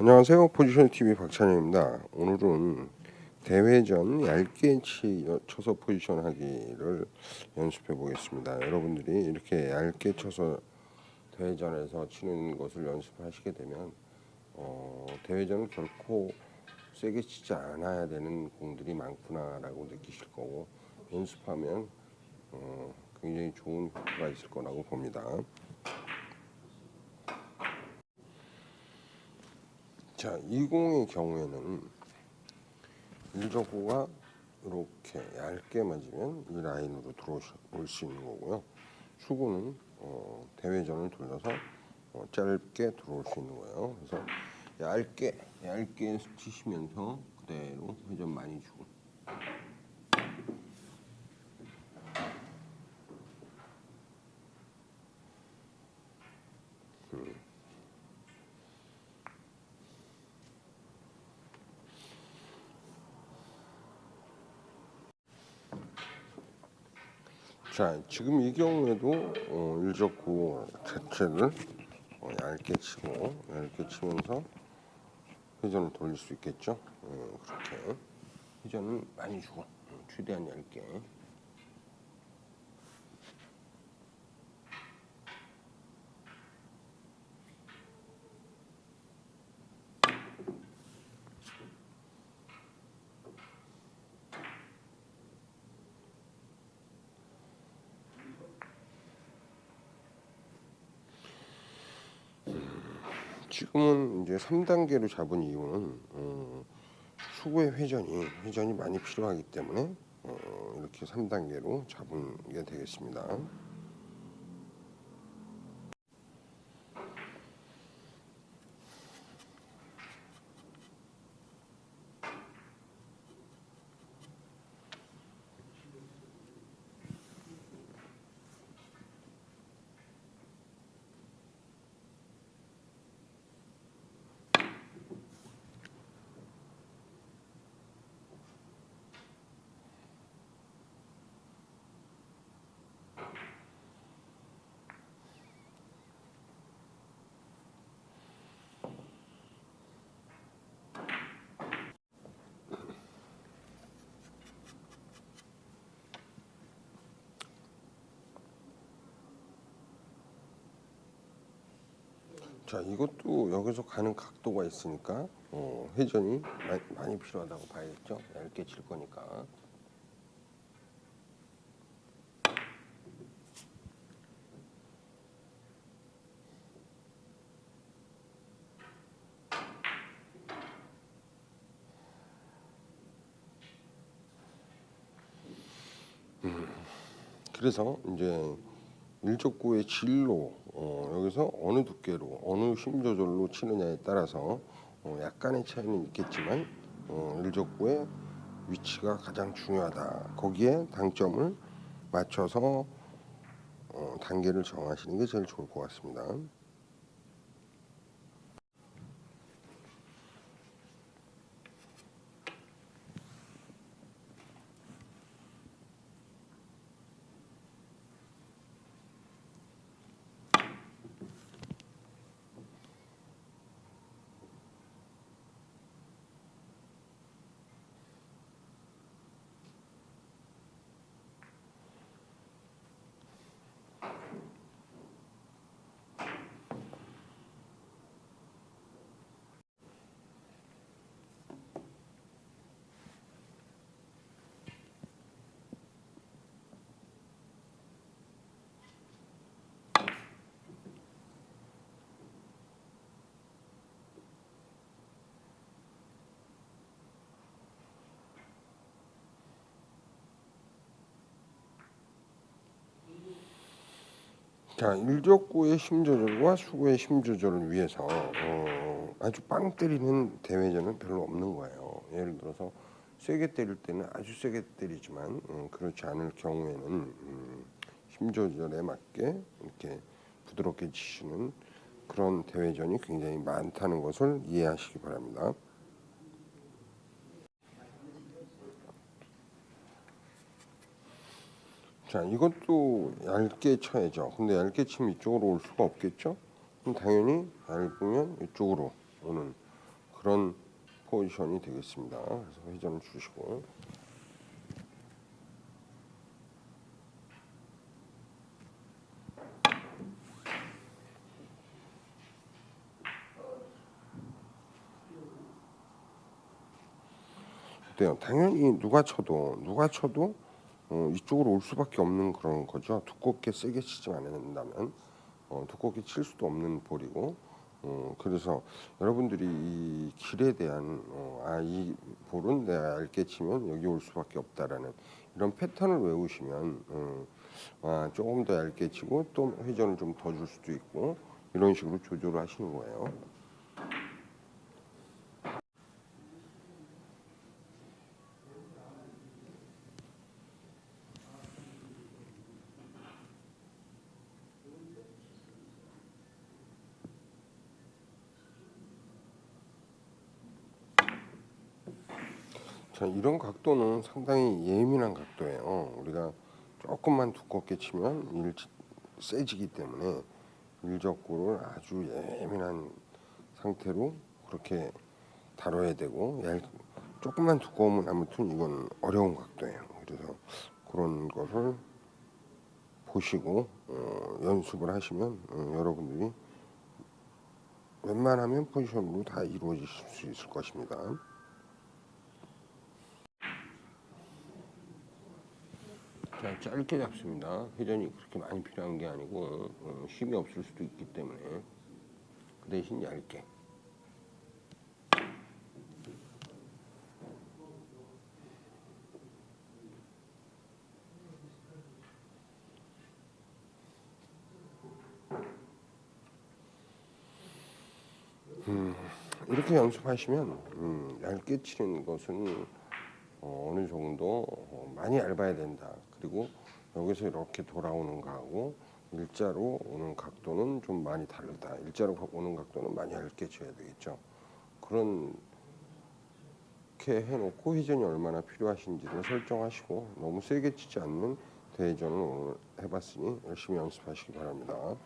안녕하세요. 포지션 TV 박찬영입니다. 오늘은 대회 전 얇게 치, 쳐서 포지션 하기를 연습해 보겠습니다. 여러분들이 이렇게 얇게 쳐서 대회전에서 치는 것을 연습하시게 되면 어, 대회전은 결코 세게 치지 않아야 되는 공들이 많구나라고 느끼실 거고 연습하면 어, 굉장히 좋은 효과가 있을 거라고 봅니다. 자, 이 공의 경우에는 일적구가 이렇게 얇게 맞으면 이 라인으로 들어올 수 있는 거고요. 수구는 어, 대회전을 돌려서 어, 짧게 들어올 수 있는 거예요. 그래서 얇게 얇게 치시면서 그대로 회전 많이 주고 자, 지금 이 경우에도 어, 일적구 자체를 어, 얇게 치고 얇게 치면서 회전을 돌릴 수 있겠죠. 어, 그렇게 회전을 많이 주고 어, 최대한 얇게. 지금은 이제 3단계로 잡은 이유는 어, 수구의 회전이 회전이 많이 필요하기 때문에 어, 이렇게 3단계로 잡은 게 되겠습니다. 자, 이것도 여기서 가는 각도가 있으니까 어, 회전이 많이, 많이 필요하다고 봐야겠죠. 얇게 칠 거니까. 음, 그래서 이제 일족구의 진로 어, 여기서 어느 두께로 어느 힘 조절로 치느냐에 따라서 어, 약간의 차이는 있겠지만 어, 일족구의 위치가 가장 중요하다. 거기에 당점을 맞춰서 어, 단계를 정하시는 게 제일 좋을 것 같습니다. 자, 일족구의 힘 조절과 수구의 힘 조절을 위해서 어, 아주 빵 때리는 대회전은 별로 없는 거예요. 예를 들어서 세게 때릴 때는 아주 세게 때리지만 음, 그렇지 않을 경우에는 음, 힘 조절에 맞게 이렇게 부드럽게 치시는 그런 대회전이 굉장히 많다는 것을 이해하시기 바랍니다. 자, 이것도 얇게 쳐야죠. 근데 얇게 치면 이쪽으로 올 수가 없겠죠? 그럼 당연히 얇으면 이쪽으로 오는 그런 포지션이 되겠습니다. 그래서 회전을 주시고 어때요? 당연히 누가 쳐도 누가 쳐도 어, 이쪽으로 올 수밖에 없는 그런 거죠. 두껍게 세게 치지 않는다면 어, 두껍게 칠 수도 없는 볼이고 어, 그래서 여러분들이 이 길에 대한 어, 아이 볼은 내가 얇게 치면 여기 올 수밖에 없다라는 이런 패턴을 외우시면 어, 아, 조금 더 얇게 치고 또 회전을 좀 더 줄 수도 있고 이런 식으로 조절을 하시는 거예요. 자, 이런 각도는 상당히 예민한 각도예요. 우리가 조금만 두껍게 치면 일 세지기 때문에 일적구를 아주 예민한 상태로 그렇게 다뤄야 되고 얇, 조금만 두꺼우면 아무튼 이건 어려운 각도예요. 그래서 그런 것을 보시고 어, 연습을 하시면 어, 여러분들이 웬만하면 포지션으로 다 이루어지실 수 있을 것입니다. 자, 짧게 잡습니다. 회전이 그렇게 많이 필요한 게 아니고 어, 힘이 없을 수도 있기 때문에 그 대신 얇게. 음, 이렇게 연습하시면 음, 얇게 치는 것은 어, 어느 정도 어, 많이 얇아야 된다. 그리고 여기서 이렇게 돌아오는 거하고 일자로 오는 각도는 좀 많이 다르다. 일자로 오는 각도는 많이 얇게 쳐야 되겠죠. 그런 이렇게 해놓고 회전이 얼마나 필요하신지를 설정하시고 너무 세게 치지 않는 대회전을 오늘 해봤으니 열심히 연습하시기 바랍니다.